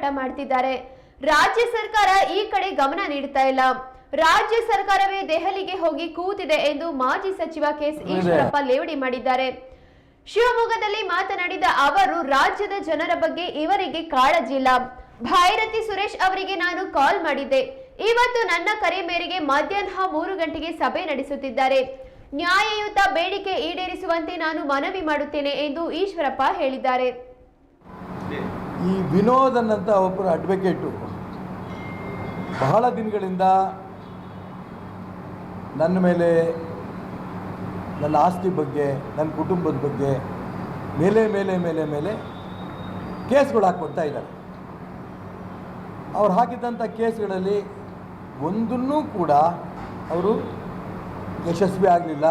ಹೋರಾಟ ಮಾಡ್ತಿದ್ದಾರೆ. ರಾಜ್ಯ ಸರ್ಕಾರ ಈ ಕಡೆ ಗಮನ ನೀಡ್ತಾ ಇಲ್ಲ. ರಾಜ್ಯ ಸರ್ಕಾರವೇ ದೆಹಲಿಗೆ ಹೋಗಿ ಕೂತಿದೆ ಎಂದು ಮಾಜಿ ಸಚಿವ ಕೆಎಸ್ ಈಶ್ವರಪ್ಪ ಲೇವಡಿ ಮಾಡಿದ್ದಾರೆ. ಶಿವಮೊಗ್ಗದಲ್ಲಿ ಮಾತನಾಡಿದ ಅವರು ರಾಜ್ಯದ ಜನರ ಬಗ್ಗೆ ಇವರಿಗೆ ಕಾಳಜಿ ಇಲ್ಲ. ಭೈರತಿ ಸುರೇಶ್ ಅವರಿಗೆ ನಾನು ಕಾಲ್ ಮಾಡಿದ್ದೆ. ಇವತ್ತು ನನ್ನ ಕರೆ ಮೇರೆಗೆ ಮಧ್ಯಾಹ್ನ ಮೂರು ಗಂಟೆಗೆ ಸಭೆ ನಡೆಸುತ್ತಿದ್ದಾರೆ. ನ್ಯಾಯಯುತ ಬೇಡಿಕೆ ಈಡೇರಿಸುವಂತೆ ನಾನು ಮನವಿ ಮಾಡುತ್ತೇನೆ ಎಂದು ಈಶ್ವರಪ್ಪ ಹೇಳಿದ್ದಾರೆ. ಈ ವಿನೋದನ್ನಂತ ಒಬ್ಬರು ಅಡ್ವೊಕೇಟು ಬಹಳ ದಿನಗಳಿಂದ ನನ್ನ ಮೇಲೆ ನನ್ನ ಆಸ್ತಿ ಬಗ್ಗೆ, ನನ್ನ ಕುಟುಂಬದ ಬಗ್ಗೆ ಮೇಲೆ ಮೇಲೆ ಮೇಲೆ ಮೇಲೆ ಕೇಸ್ಗಳು ಹಾಕ್ಕೊಡ್ತಾ ಇದ್ದಾರೆ. ಅವ್ರು ಹಾಕಿದ್ದಂಥ ಕೇಸ್ಗಳಲ್ಲಿ ಒಂದನ್ನೂ ಕೂಡ ಅವರು ಯಶಸ್ವಿ ಆಗಲಿಲ್ಲ.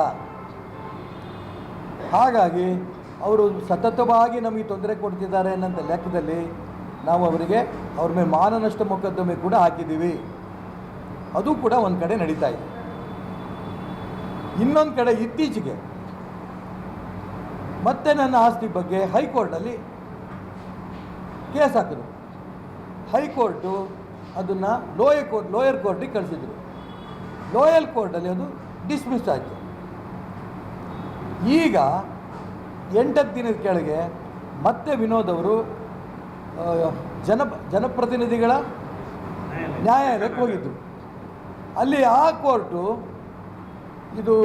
ಹಾಗಾಗಿ ಅವರು ಸತತವಾಗಿ ನಮಗೆ ತೊಂದರೆ ಕೊಡ್ತಿದ್ದಾರೆ ಅನ್ನೋಂಥ ಲೆಕ್ಕದಲ್ಲಿ ನಾವು ಅವರಿಗೆ ಅವ್ರ ಮೇಲೆ ಮಾನನಷ್ಟ ಮೊಕದ್ದಮೆ ಕೂಡ ಹಾಕಿದ್ದೀವಿ. ಅದು ಕೂಡ ಒಂದು ಕಡೆ ನಡೀತಾ ಇದೆ. ಇನ್ನೊಂದು ಕಡೆ ಇತ್ತೀಚೆಗೆ ಮತ್ತೆ ನನ್ನ ಆಸ್ತಿ ಬಗ್ಗೆ ಹೈಕೋರ್ಟಲ್ಲಿ ಕೇಸ್ ಹಾಕಿದ್ರು. ಹೈಕೋರ್ಟು ಅದನ್ನು ಲೋಯರ್ ಕೋರ್ಟ್, ಲೋಯರ್ ಕೋರ್ಟಿಗೆ ಕಳಿಸಿದ್ರು. ಲೋಯರ್ ಕೋರ್ಟಲ್ಲಿ ಅದು ಡಿಸ್ಮಿಸ್ ಆಯಿತು. ಈಗ ಎಂಟತ್ತು ದಿನದ ಕೆಳಗೆ ಮತ್ತೆ ವಿನೋದ್ ಅವರು ಜನ, ಜನಪ್ರತಿನಿಧಿಗಳ ನ್ಯಾಯಾಲಯಕ್ಕೆ ಹೋಗಿದ್ದು. ಅಲ್ಲಿ ಆ ಕೋರ್ಟು ಇದು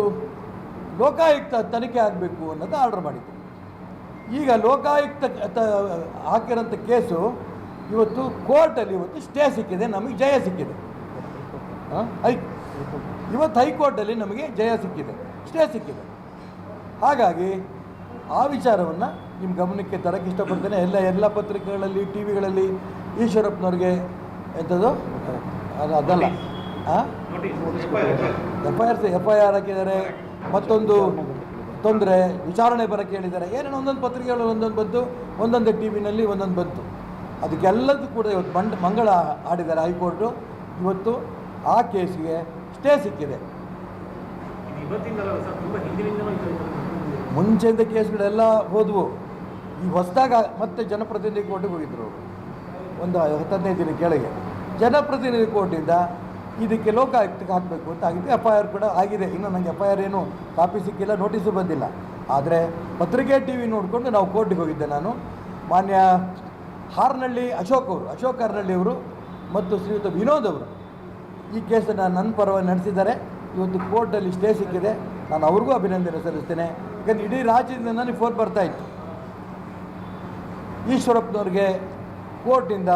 ಲೋಕಾಯುಕ್ತ ತನಿಖೆ ಆಗಬೇಕು ಅನ್ನೋದು ಆರ್ಡರ್ ಮಾಡಿತ್ತು ಈಗ ಲೋಕಾಯುಕ್ತ ಹಾಕಿರೋಂಥ ಕೇಸು ಇವತ್ತು ಕೋರ್ಟಲ್ಲಿ ಇವತ್ತು ಸ್ಟೇ ಸಿಕ್ಕಿದೆ, ನಮಗೆ ಜಯ ಸಿಕ್ಕಿದೆ? ಹೈ, ಇವತ್ತು ಹೈಕೋರ್ಟಲ್ಲಿ ನಮಗೆ ಜಯ ಸಿಕ್ಕಿದೆ, ಸ್ಟೇ ಸಿಕ್ಕಿದೆ. ಹಾಗಾಗಿ ಆ ವಿಚಾರವನ್ನು ನಿಮ್ಮ ಗಮನಕ್ಕೆ ತರಕ್ಕೆ ಇಷ್ಟಪಡ್ತೇನೆ. ಎಲ್ಲ ಎಲ್ಲ ಪತ್ರಿಕೆಗಳಲ್ಲಿ ಟಿ ವಿಗಳಲ್ಲಿ ಈಶ್ವರಪ್ಪನವ್ರಿಗೆ ಎಂಥದ್ದು ಅದು, ಅದಲ್ಲ. F I R F I R ಹಾಕಿದ್ದಾರೆ. ಮತ್ತೊಂದು ತೊಂದರೆ, ವಿಚಾರಣೆ ಬರೋಕ್ಕೆ ಹೇಳಿದ್ದಾರೆ ಏನೇನು ಒಂದೊಂದು ಪತ್ರಿಕೆಗಳು ಒಂದೊಂದು ಬಂತು, ಒಂದೊಂದು ಟಿ ವಿನಲ್ಲಿ ಒಂದೊಂದು ಬಂತು. ಅದಕ್ಕೆಲ್ಲದೂ ಕೂಡ ಇವತ್ತು ಮಂಡ್ ಮಂಗಳ ಆಡಿದ್ದಾರೆ ಹೈಕೋರ್ಟು. ಇವತ್ತು ಆ ಕೇಸಿಗೆ ಸ್ಟೇ ಸಿಕ್ಕಿದೆ. ಮುಂಚೆಯಿಂದ ಕೇಸ್ಗಳೆಲ್ಲ ಹೋದವು. ಈ ಹೊಸದಾಗ ಮತ್ತೆ ಜನಪ್ರತಿನಿಧಿ ಕೋರ್ಟಿಗೆ ಹೋಗಿದ್ರು. ಅವರು ಒಂದು ಹತ್ತನೇ ದಿನ ಕೆಳಗೆ. ಜನಪ್ರತಿನಿಧಿ ಕೋರ್ಟಿಂದ ಇದಕ್ಕೆ ಲೋಕಾಯುಕ್ತಕ್ಕೆ ಹಾಕಬೇಕು ಅಂತ ಆಗಿದೆ ಎಫ್ ಐ ಆರ್ ಕೂಡ ಆಗಿದೆ. ಇನ್ನು ನನಗೆ ಎಫ್ ಐ ಆರ್ ಏನು ಕಾಪಿ ಸಿಕ್ಕಿಲ್ಲ, ನೋಟಿಸು ಬಂದಿಲ್ಲ. ಆದರೆ ಪತ್ರಿಕೆ ಟಿ ವಿ ನೋಡಿಕೊಂಡು ನಾವು ಕೋರ್ಟಿಗೆ ಹೋಗಿದ್ದೆ ನಾನು. ಮಾನ್ಯ ಹಾರ್ನಳ್ಳಿ ಅಶೋಕ್ ಅವರು, ಅಶೋಕ್ ಹಾರ್ನಳ್ಳಿ ಅವರು ಮತ್ತು ಶ್ರೀಯುತ ವಿನೋದ್ ಅವರು ಈ ಕೇಸನ್ನು ನನ್ನ ಪರವಾಗಿ ನಡೆಸಿದ್ದಾರೆ. ಇವತ್ತು ಕೋರ್ಟಲ್ಲಿ ಸ್ಟೇ ಸಿಕ್ಕಿದೆ. ನಾನು ಅವ್ರಿಗೂ ಅಭಿನಂದನೆ ಸಲ್ಲಿಸ್ತೇನೆ. ಯಾಕಂದ್ರೆ ಇಡೀ ರಾಜ್ಯದಿಂದ ನನಗೆ ಫೋನ್ ಬರ್ತಾ ಇತ್ತು. ಈಶ್ವರಪ್ಪನವ್ರಿಗೆ ಕೋರ್ಟಿಂದ